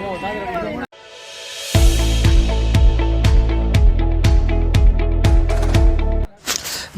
我待在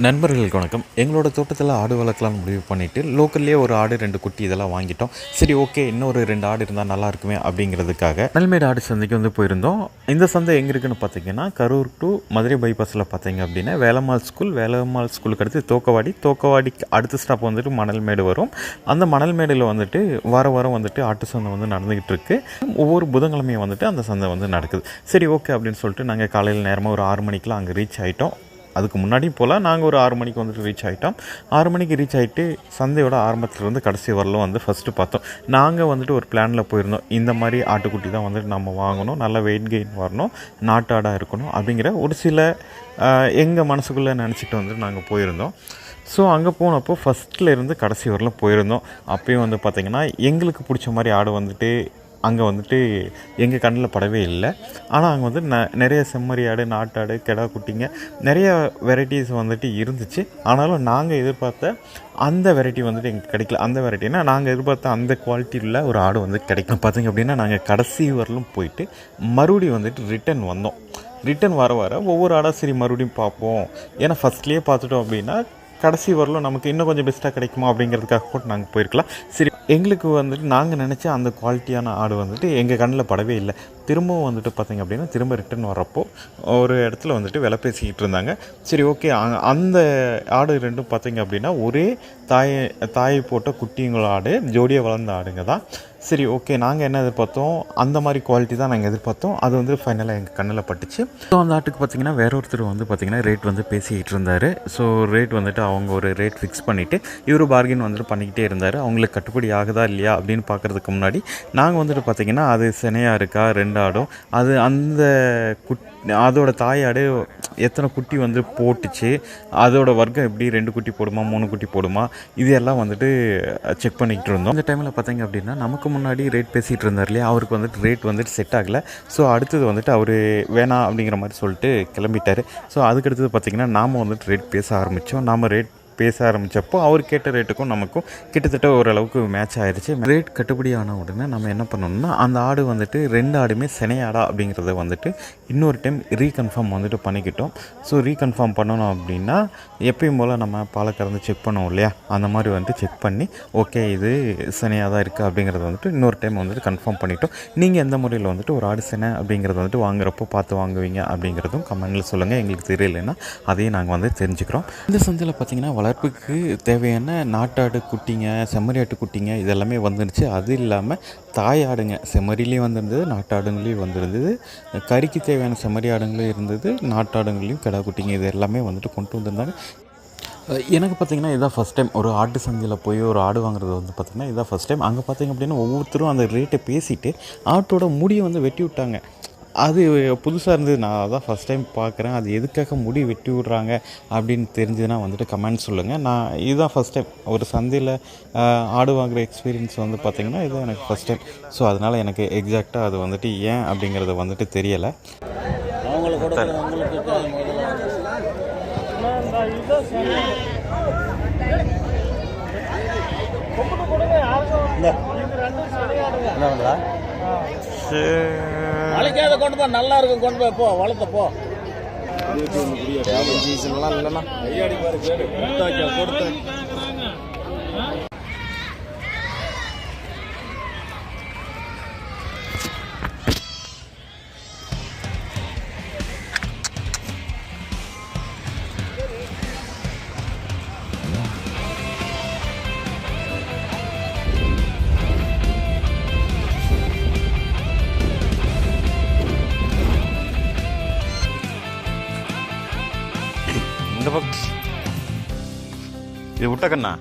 நண்பர்களுக்கு வணக்கம். எங்களோட தோட்டத்தில் ஆடு வளர்க்கலாம்னு முடிவு பண்ணிவிட்டு லோக்கல்லே ஒரு ஆடு ரெண்டு குட்டி இதெல்லாம் வாங்கிட்டோம். சரி ஓகே இன்னொரு ரெண்டு ஆடு இருந்தால் நல்லா இருக்குமே அப்படிங்கிறதுக்காக நெல்மேடு ஆடு சந்தைக்கு வந்து போயிருந்தோம். இந்த சந்தை எங்கே இருக்குன்னு பார்த்தீங்கன்னா கரூர் டு மதுரை பைபாஸில் பார்த்தீங்க அப்படின்னா வேலம்மாள் ஸ்கூல் வேலம்மாள் ஸ்கூலுக்கு அடுத்து தோக்கவாடி. தோக்கவாடிக்கு அடுத்த ஸ்டாப் வந்துட்டு மணல்மேடு வரும். அந்த மணல்மேடில் வந்துட்டு வார வாரம் வந்துட்டு ஆட்டு சந்தை வந்து நடந்துக்கிட்டு இருக்கு. ஒவ்வொரு புதன்கிழமையும் வந்துட்டு அந்த சந்தை வந்து நடக்குது. சரி ஓகே அப்படின்னு சொல்லிட்டு நாங்கள் காலையில் நேரமாக ஒரு ஆறு மணிக்கெலாம் அங்கே ரீச் ஆகிட்டோம் அதுக்கு முன்னாடியும் போல் நாங்கள் ஒரு ஆறு மணிக்கு வந்துட்டு ரீச் ஆகிட்டோம் ஆறு மணிக்கு ரீச் ஆகிட்டு சந்தையோட ஆரம்பத்துலேருந்து கடைசி வரலும் வந்து ஃபஸ்ட்டு பார்த்தோம். நாங்கள் வந்துட்டு ஒரு பிளானில் போயிருந்தோம். இந்த மாதிரி ஆட்டுக்குட்டி தான் வந்துட்டு நம்ம வாங்கணும். நல்ல வெயிட் கெயின் வரணும். நாட்டாடாக இருக்கணும் அப்படிங்கிற ஒரு சில எங்கள் மனசுக்குள்ளே நினச்சிட்டு வந்துட்டு நாங்கள் போயிருந்தோம். ஸோ அங்கே போனப்போ ஃபஸ்ட்டில் இருந்து கடைசி வரலும் போயிருந்தோம். அப்பயும் வந்து பார்த்திங்கன்னா எங்களுக்கு பிடிச்ச மாதிரி ஆடு வந்துட்டு அங்கே வந்துட்டு எங்கள் கண்ணில் படவே இல்லை. ஆனால் அங்கே வந்து ந நிறைய செம்மறி ஆடு நாட்டாடு கெடா குட்டிங்க நிறைய வெரைட்டிஸ் வந்துட்டு இருந்துச்சு. ஆனாலும் நாங்கள் எதிர்பார்த்த அந்த வெரைட்டி வந்துட்டு எங்களுக்கு கிடைக்கல. அந்த வெரைட்டினா நாங்கள் எதிர்பார்த்த அந்த குவாலிட்டியில் ஒரு ஆடு வந்து கிடைக்கும் பார்த்தீங்க அப்படின்னா நாங்கள் கடைசி வரலும் போயிட்டு மறுபடியும் வந்துட்டு ரிட்டன் வந்தோம். ரிட்டன் வர வர ஒவ்வொரு ஆடாக சரி மறுபடியும் பார்ப்போம். ஏன்னா ஃபஸ்ட்லேயே பார்த்துட்டோம் அப்படின்னா கடைசி வரலும் நமக்கு இன்னும் கொஞ்சம் பெஸ்ட்டாக கிடைக்குமா அப்படிங்கிறதுக்காக கூட நாங்கள் போயிருக்கலாம். சரி. எங்களுக்கு வந்துட்டு நாங்கள் நினச்ச அந்த குவாலிட்டியான ஆடு வந்துட்டு எங்கள் கண்ணில் படவே இல்லை. திரும்பவும் வந்துட்டு பார்த்திங்க அப்படின்னா திரும்ப ரிட்டர்ன் வரப்போ ஒரு இடத்துல வந்துட்டு விலை பேசிக்கிட்டு இருந்தாங்க. சரி ஓகே அந்த ஆடு ரெண்டும் பார்த்திங்க அப்படின்னா ஒரே தாய் தாயை போட்ட குட்டிங்கள ஆடு ஜோடியாக வளர்ந்த ஆடுங்க தான். சரி ஓகே நாங்கள் என்ன எதிர்பார்த்தோம்? அந்த மாதிரி குவாலிட்டி தான் நாங்கள் எதிர்பார்த்தோம். அது வந்து ஃபைனலாக எங்கள் கண்ணில் பட்டுச்சு. ஸோ அந்த ஆட்டுக்கு பார்த்தீங்கன்னா வேற ஒருத்தர் வந்து பார்த்தீங்கன்னா ரேட் வந்து பேசிக்கிட்டு இருந்தார். ஸோ ரேட் வந்துட்டு அவங்க ஒரு ரேட் ஃபிக்ஸ் பண்ணிவிட்டு இவர் பார்கின் வந்துட்டு பண்ணிக்கிட்டே இருந்தார். அவங்களுக்கு கட்டுப்படி ஆகுதா இல்லையா அப்படின்னு பார்க்குறதுக்கு முன்னாடி நாங்கள் வந்துட்டு பார்த்திங்கன்னா அது சினையாக இருக்கா ரெண்டு ஆடும் அது அந்த குட் அதோட தாயாடு எத்தனை குட்டி வந்து போட்டுச்சு அதோட வர்க்கம் எப்படி ரெண்டு குட்டி போடுமா மூணு குட்டி போடுமா இது எல்லாம் வந்துட்டு செக் பண்ணிக்கிட்டு இருந்தோம். அந்த டைமில் பார்த்தீங்க அப்படின்னா நமக்கு முன்னாடி ரேட் பேசிகிட்டு இருந்தார் இல்லையா அவருக்கு வந்துட்டு ரேட் வந்துட்டு செட் ஆகலை. ஸோ அடுத்தது வந்துட்டு அவர் வேணாம் அப்படிங்கிற மாதிரி சொல்லிட்டு கிளம்பிட்டார். ஸோ அதுக்கடுத்தது பார்த்திங்கன்னா நாம் வந்துட்டு ரேட் பேச ஆரம்பித்தோம் நாம் ரேட் பேச ஆரம்பித்தப்போ அவர் கேட்ட ரேட்டுக்கும் நமக்கும் கிட்டத்தட்ட ஓரளவுக்கு மேட்ச் ஆயிடுச்சு ரேட் கட்டுப்படி ஆன உடனே நம்ம என்ன பண்ணணும்னா அந்த ஆடு வந்துட்டு ரெண்டு ஆடுமே சினையாடா அப்படிங்கிறத வந்துட்டு இன்னொரு டைம் ரீகன்ஃபார்ம் வந்துட்டு பண்ணிக்கிட்டோம். ஸோ ரீகன்ஃபார்ம் பண்ணணும் அப்படின்னா எப்பயும் போல் நம்ம பாலை கறந்து செக் பண்ணுவோம் இல்லையா? அந்த மாதிரி வந்துட்டு செக் பண்ணி ஓகே இது சினையாக தான் இருக்குது அப்படிங்கிறத வந்துட்டு இன்னொரு டைம் வந்துட்டு கன்ஃபார்ம் பண்ணிட்டோம். நீங்கள் எந்த முறையில் வந்துட்டு ஒரு ஆடு சினை அப்படிங்கிறத வந்துட்டு வாங்குறப்போ பார்த்து வாங்குவீங்க அப்படிங்கிறதும் கமெண்டில் சொல்லுங்கள் எங்களுக்கு தெரியலைன்னா அதையும் நாங்கள் வந்து தெரிஞ்சுக்கிறோம். இந்த சந்தையில் பார்த்தீங்கன்னா வளர்ப்புக்கு தேவையான நாட்டாடு குட்டிங்க செம்மறியாட்டு குட்டிங்க இதெல்லாமே வந்துருச்சு. அது இல்லாமல் தாயாடுங்க செம்மறிலையும் வந்திருந்தது நாட்டாடுங்களையும் வந்திருந்தது. கறிக்கு தேவையான செம்மறி ஆடுங்களும் இருந்தது நாட்டாடுங்களையும் கிடா குட்டிங்க இது எல்லாமே வந்துட்டு கொண்டு வந்திருந்தாங்க. எனக்கு பார்த்தீங்கன்னா இதான் ஃபஸ்ட் டைம் ஒரு ஆட்டு சந்தையில் போய் ஒரு ஆடு வாங்குறது வந்து பார்த்திங்கன்னா இதான் ஃபஸ்ட் டைம் அங்கே பார்த்தீங்க அப்படின்னா ஒவ்வொருத்தரும் அந்த ரேட்டை பேசிவிட்டு ஆட்டோட முடியை வந்து வெட்டி விட்டாங்க. அது புதுசாக இருந்தது. நான் அதான் ஃபஸ்ட் டைம் பார்க்குறேன். அது எதுக்காக முடி வெட்டி விட்றாங்க அப்படின்னு தெரிஞ்சதுன்னா வந்துட்டு கமெண்ட் சொல்லுங்கள் நான் இதுதான் ஃபஸ்ட் டைம் ஒரு சந்தையில் ஆடு வாங்குகிற எக்ஸ்பீரியன்ஸ் வந்து பார்த்திங்கன்னா இதுதான் எனக்கு ஃபஸ்ட் டைம் ஸோ அதனால் எனக்கு எக்ஸாக்டாக அது வந்துட்டு ஏன் அப்படிங்கிறது வந்துட்டு தெரியலை. அவங்களுக்கு கூட கொண்டு போ நல்லா இருக்கும் கொண்டு போய் போ வளர்த்த போ. சீசன்லாம் இல்லைண்ணா கொடுத்து. இந்த பக்கம். இது விட்ட கண்ணா?